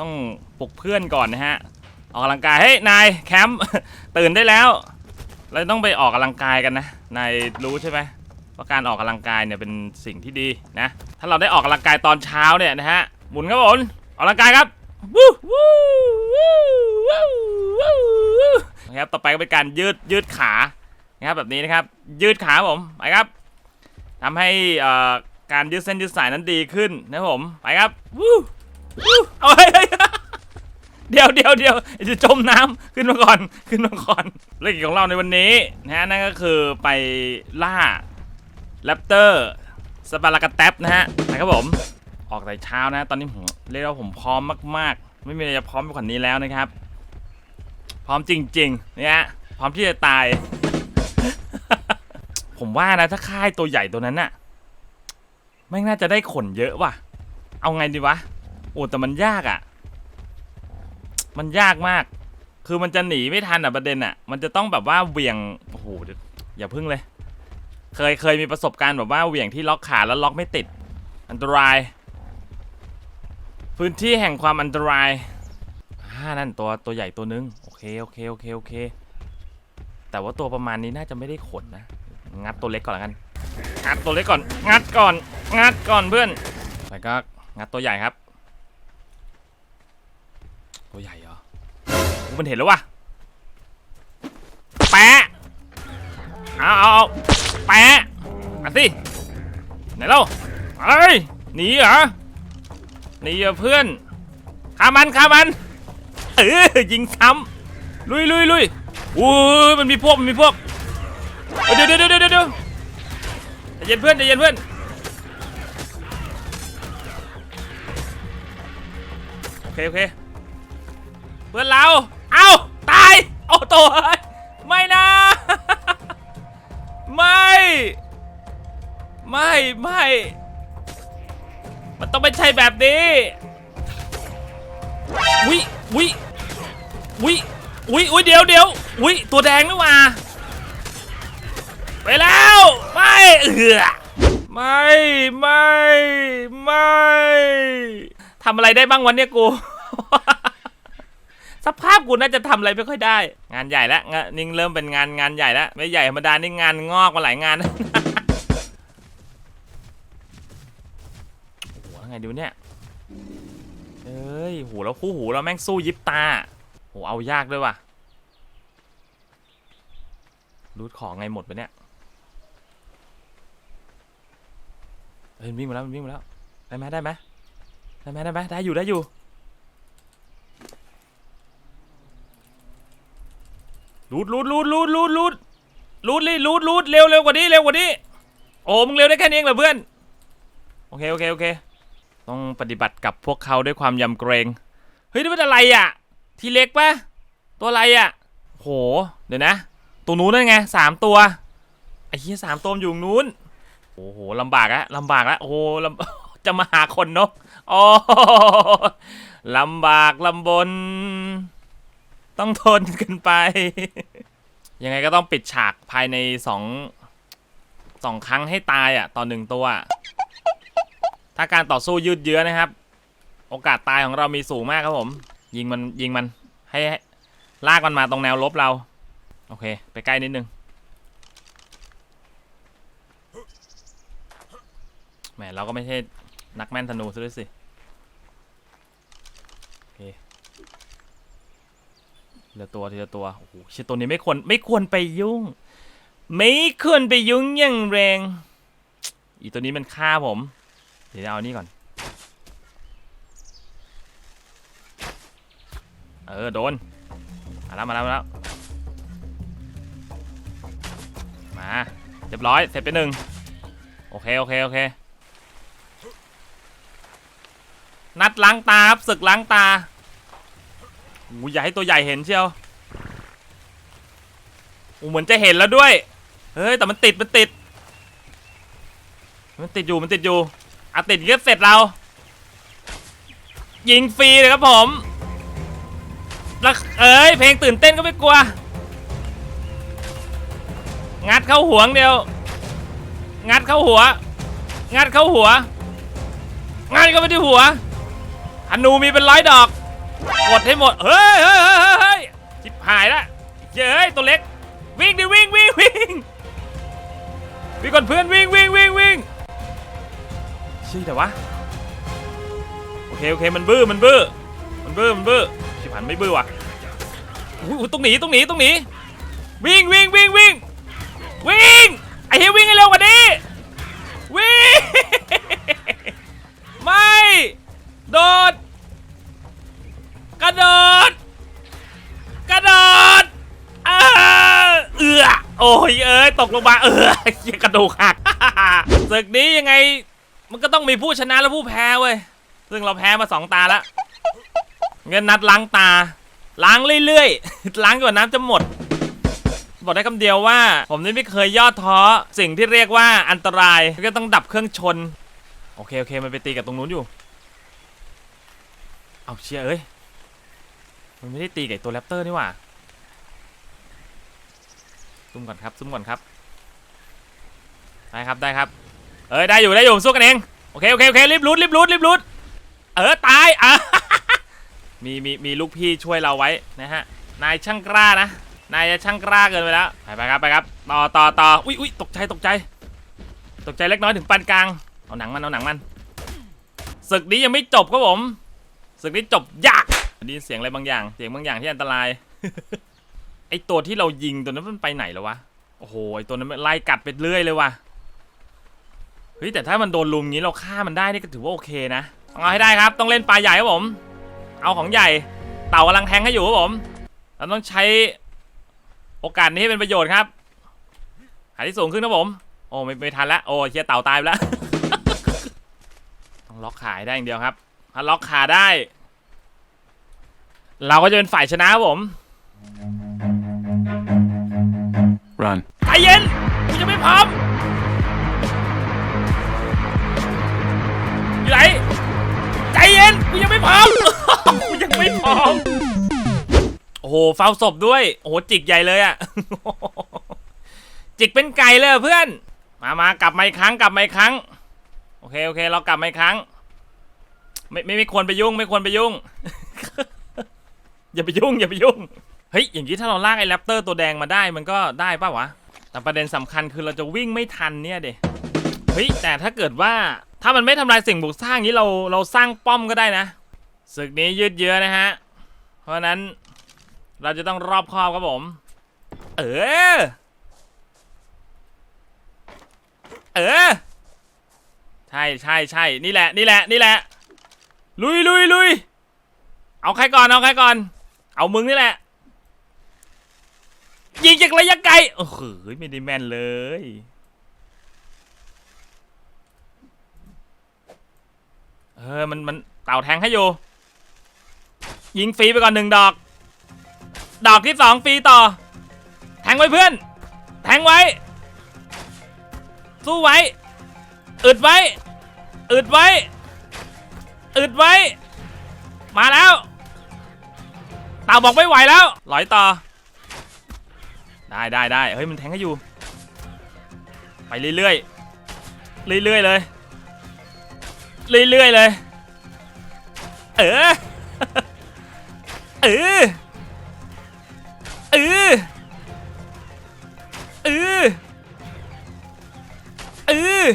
ต้องปลุกเพื่อนก่อนนะฮะ ออกกำลังกาย เฮ้ย นายแคมป์ตื่นได้แล้ว เราต้องไปออกกำลังกายกันนะ นายรู้ใช่ไหมว่าการออกกำลังกายเนี่ยเป็นสิ่งที่ดีนะ ถ้าเราได้ออกกำลังกายตอนเช้าเนี่ยนะฮะ หมุนครับผมออกกำลังกายครับวู้วู้วู้วู้วู้วู้นะครับต่อไปก็เป็นการยืดยืดขานะครับแบบนี้นะครับ ยืดขาผมไปครับทำให้อ่อการยืดเส้นยืดสายนั้นดีขึ้นนะครับผมไปครับวู้ เอาเฮ้ยเดี๋ยวเดี๋ยวเดี๋ยวจะจมน้ำขึ้นมาก่อนขึ้นมาก่อนเรื่องของเราในวันนี้นะฮะนั่นก็คือไปล่าแรปเตอร์สปาร์กาแตปนะฮะนะครับผมออกแต่เช้านะ ตอนนี้ผมเรียกว่าผมพร้อมมาก ๆ ไม่มีอะไรจะพร้อมไปกว่านี้แล้วนะครับ พร้อมจริงๆเนี่ยฮะพร้อมที่จะตาย ผมว่านะถ้าค่ายตัวใหญ่ตัวนั้นน่ะไม่น่าจะได้ขนเยอะว่ะ เอาไงดีวะ โอ้แต่มันยากอะ มันยากมาก คือมันจะหนีไม่ทันอะประเด็นอะ มันจะต้องแบบว่าเหวี่ยงโอ้โหเดี๋ยวอย่าพึ่งเลย เคยเคยมีประสบการณ์แบบว่าเหวี่ยงที่ล็อกขาแล้วล็อกไม่ติด อันตราย พื้นที่แห่งความอันตรายอ่านั่นตัวตัวใหญ่ตัวนึงโอเคโอเคโอเคโอเค แต่ว่าตัวประมาณนี้น่าจะไม่ได้ขนนะ งัดตัวเล็กก่อนละกัน งัดตัวเล็กก่อน งัดก่อน งัดก่อนเพื่อนแล้วก็งัดตัวใหญ่ครับ ตัวใหญ่เหรอมันเห็นแล้ววะแปะเอาเอาเอาแปะมาสิไหนเล่าเอ้ยหนีเหรอหนีเหรอเพื่อนฆ่ามันฆ่ามันเออยิงซ้ำลุยลุยลุยอุ้มันมีพวกมันมีพวกเอ้ยเดี๋ยวเดี๋ยวเดี๋ยวเดี๋ยวใจเย็นเพื่อนใจเย็นเพื่อนโอเคโอเค เพื่อนเรา เอาตาย โอ้โตเอ้ยไม่นะ ไม่ ไม่ไม่ มันต้องไม่ใช่แบบนี้วิวิวิวิวิเดี๋ยวเดี๋ยววิตัวแดงนี่หว่าไปแล้วไม่เอือไม่ไม่ไม่ทำอะไรได้บ้างวันเนี้ยกู สภาพกูน่าจะทำอะไรไม่ค่อยได้ งานใหญ่แล้วนิ่งเริ่มเป็นงานงานใหญ่แล้วไม่ใหญ่ธรรมดานี่งานงอกมาหลายงานโอ้โหยังไงดูเนี่ยเอ้ยโหแล้วคู่หูเราแม่งสู้ยิบตาโหเอายากด้วยว่ะรูดของไงหมดไปเนี่ยเฮ้ยวิ่งมาแล้ววิ่งมาแล้วได้ไหมได้ไหมได้ไหมได้ไหมได้อยู่ได้อยู่ ลูดลูดลูดลูดลูดลูดลูดเลยลูดลูดเร็วเร็วกว่านี้เร็วกว่านี้โอ้มึงเร็วได้แค่นี้เองเหรอเพื่อนโอเคโอเคโอเค ต้องปฏิบัติกับพวกเขาด้วยความยำเกรงเฮ้ยนี่มันอะไรอะ ทีเล็กปะตัวอะไรอะโหเดี๋ยวนะ ตัวนู้นนั่นไงสามตัวไอ้เหี้ยสามตัวอยู่นู้นโอ้โหลำบากอะลำบากละโอ้ลำจะมาหาคนเนกโอ้ลำบากลำบน ต้องทนกันไป ยังไงก็ต้องปิดฉากภายในสองสองครั้งให้ตายอะ ต่อหนึ่งตัว ถ้าการต่อสู้ยืดเยื้อนะครับ โอกาสตายของเรามีสูงมากครับผม ยิงมันยิงมันให้ให้ลากมันมาตรงแนวลบเรา โอเค ไปใกล้นิดนึงแหมเราก็ไม่ใช่นักแม่นธนูซะด้วยสิ ทีละตัวทีละตัว โอ้โหชิตัวนี้ไม่ควรไม่ควรไปยุ่ง ไม่ควรไปยุ่งอย่างแรง อีตัวนี้มันฆ่าผม เดี๋ยวเอานี่ก่อน เออ โดน มาแล้วมาแล้วมาแล้ว มา เรียบร้อย เสร็จไปหนึ่งโอเค โอเค โอเค นัดล้างตาครับศึกล้างตา โอ้ยอย่าให้ตัวใหญ่เห็นเชียวโอ้เหมือนจะเห็นแล้วด้วย เฮ้ยแต่มันติดมันติด มันติดอยู่มันติดอยู่อะติดก็เสร็จเรา ยิงฟรีเลยครับผมแล้วเอ้ยเพลงตื่นเต้นก็ไม่กลัว งัดเข้าหัวเดียว งัดเข้าหัว งัดเข้าหัว งัดเข้าไปที่หัวธนูมีเป็นร้อยดอก กดให้หมดเฮ้ยเฮ้ยเฮ้ยเฮ้ยเฮ้ยชิบหายละเย้ยตัวเล็ก วิ่งดิวิ่งวิ่งวิ่งวิ่งก่อนเพื่อนวิ่งวิ่งวิ่งวิ่งชื่อแต่วะโอเคโอเคมันบื้อมันบื้อมันบื้อมันบื้อชิบหายไม่บื้อว่ะอุ้ยต้องหนีต้องหนีต้องหนีวิ่งวิ่งวิ่งวิ่งวิ่งไอ้เฮียวิ่งให้เร็วกว่านี้วิ่งไม่โดด กระโดด กระโดดเออเอือโอ้ยเอ้ยตกลงมาเออเหี้ยกระดูกหักศึกนี้ยังไง มันก็ต้องมีผู้ชนะและผู้แพ้เว้ยซึ่งเราแพ้มาสองตาแล้วเงินนัดล้างตา ล้างเรื่อยๆ ล้างจนน้ำจะหมด บอกได้คำเดียวว่า ผมนี่ไม่เคยย่อท้อสิ่งที่เรียกว่าอันตรายก็ต้องดับเครื่องชน โอเคโอเคมันไปตีกับตรงนู้นอยู่ เอาเชียเอ้ย มันไม่ได้ตีกับไอ้ตัวแรปเตอร์นี่หว่าซุ่มก่อนครับซุ่มก่อนครับ ได้ครับได้ครับ เอ้ยได้อยู่ได้อยู่สู้กันเอง โอเคโอเคโอเครีบรูดรีบรูดรีบรูดเออตายอะมีมีมีลูกพี่ช่วยเราไว้นะฮะ นายช่างกล้านะ นายจะช่างกล้าเกินไปแล้ว ไปไปครับไปครับ ต่อต่อต่ออุ้ยอุ้ยตกใจตกใจ ตกใจเล็กน้อยถึงปานกลาง เอาหนังมันเอาหนังมันศึกนี้ยังไม่จบครับผมศึกนี้จบยาก ได้ยินเสียงอะไรบางอย่าง เสียงบางอย่างที่อันตราย ไอตัวที่เรายิงตัวนั้นมันไปไหนแล้ววะ โอ้โหไอตัวนั้นมันไล่กัดไปเรื่อยเลยว่ะ เฮ้ยแต่ถ้ามันโดนลุมงี้เราฆ่ามันได้นี่ก็ถือว่าโอเคนะต้องเอาให้ได้ครับ ต้องเล่นปลาใหญ่ครับผม เอาของใหญ่ เต่ากำลังแทงให้อยู่ครับผม เราต้องใช้โอกาสนี้ให้เป็นประโยชน์ครับ หาที่สูงขึ้นครับผม โอ้ไม่ไม่ทันแล้วโอ้เชียเต่าตายไปแล้ว ต้องล็อกขาให้ได้อย่างเดียวครับ ถ้าล็อกขาได้ เราก็จะเป็นฝ่ายชนะครับผม Run. ใจเย็นกูจะไม่พร้อมอยู่ไหนใจเย็นกูยังไม่พร้อม กูยังไม่พร้อม โอ้โหเฝ้าศพด้วย โอ้โหจิกใหญ่เลยอะ จิกเป็นไก่เลยอะเพื่อน มามากลับมาอีกครั้งกลับมาอีกครั้ง โอเคโอเค เรากลับมาอีกครั้ง ไม่ไม่ไม่ควรไปยุ่ง ไม่ควรไปยุ่ง อย่าไปยุ่งอย่าไปยุ่งเฮ้ยอย่างนี้ถ้าเราลากไอ้แรปเตอร์ตัวแดงมาได้มันก็ได้ป่าวะแต่ประเด็นสำคัญคือเราจะวิ่งไม่ทันเนี่ยเด็เฮ้ยแต่ถ้าเกิดว่าถ้ามันไม่ทำลายสิ่งบุกสร้างนี้เราเราสร้างป้อมก็ได้นะศึกนี้ยืดเยื้อนะฮะเพราะฉะนั้นเราจะต้องรอบคอบครับผม เออ เออ ใช่ใช่ใช่นี่แหละ นี่แหละ นี่แหละ ลุยลุยลุยเอาใครก่อน เอาใครก่อน เอามึงนี่แหละ ยิงจากระยะไกล โอ้โหไม่ได้แม่นเลย เออ มัน มันเต่าแทงให้อยู่ ยิงฟรีไปก่อนหนึ่งดอก ดอกที่สองฟรีต่อ แทงไว้เพื่อน แทงไว้ สู้ไว้ อึดไว้ อึดไว้ อึดไว้ มาแล้ว ต่าบอกไม่ไหวแล้วลอยต่อ ได้ได้ได้เฮ้ยมันแทงให้อยู่ ไปเรื่อยๆ เรื่อยๆเลย เรื่อยๆเลย เออ เออ เออ เออ เออ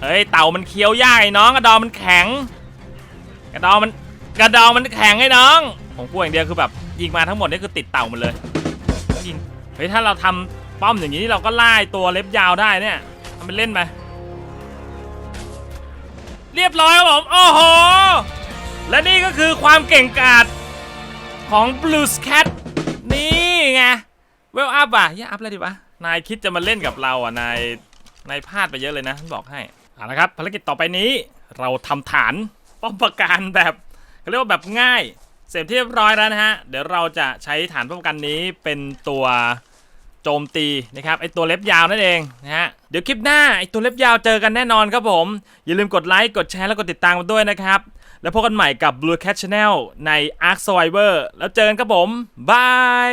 เฮ้ยเต่ามันเคี้ยวยากไอ้น้องกระดองมันแข็ง กระดองมัน กระดองมันแข็งไอ้น้องผมพูอย่างเดียวคือแบบยิงมาทั้งหมดนี่คือติดเต่าหมันเลยยิงเฮ้ยถ้าเราทำป้อมอย่างนี้เราก็ไล่ตัวเล็บยาวได้เนี่ยทำเป็นเล่นไปเรียบร้อยครับผมโอ้โหและนี่ก็คือความเก่งกาจของ Blue Cat นี่ไงเวลอัพอะย่าอัพเลยดิวะนายคิดจะมาเล่นกับเราอะนายนายพลาดไปเยอะเลยนะบอกให้เอาละครับภารกิจต่อไปนี้เราทำฐานป้อมปราการแบบ เขาเรียกว่าแบบง่าย เสร็จที่เรียบร้อยแล้วนะฮะ เดี๋ยวเราจะใช้ฐานป้องกันนี้เป็นตัวโจมตีนะครับไอตัวเล็บยาวนั่นเองนะฮะเดี๋ยวคลิปหน้าไอตัวเล็บยาวเจอกันแน่นอนครับผม อย่าลืมกดไลค์กดแชร์แล้วกดติดตามกันด้วยนะครับ แล้วพบกันใหม่กับ Blue Cat Channel ใน Ark Survivor แล้วเจอกันครับผมบาย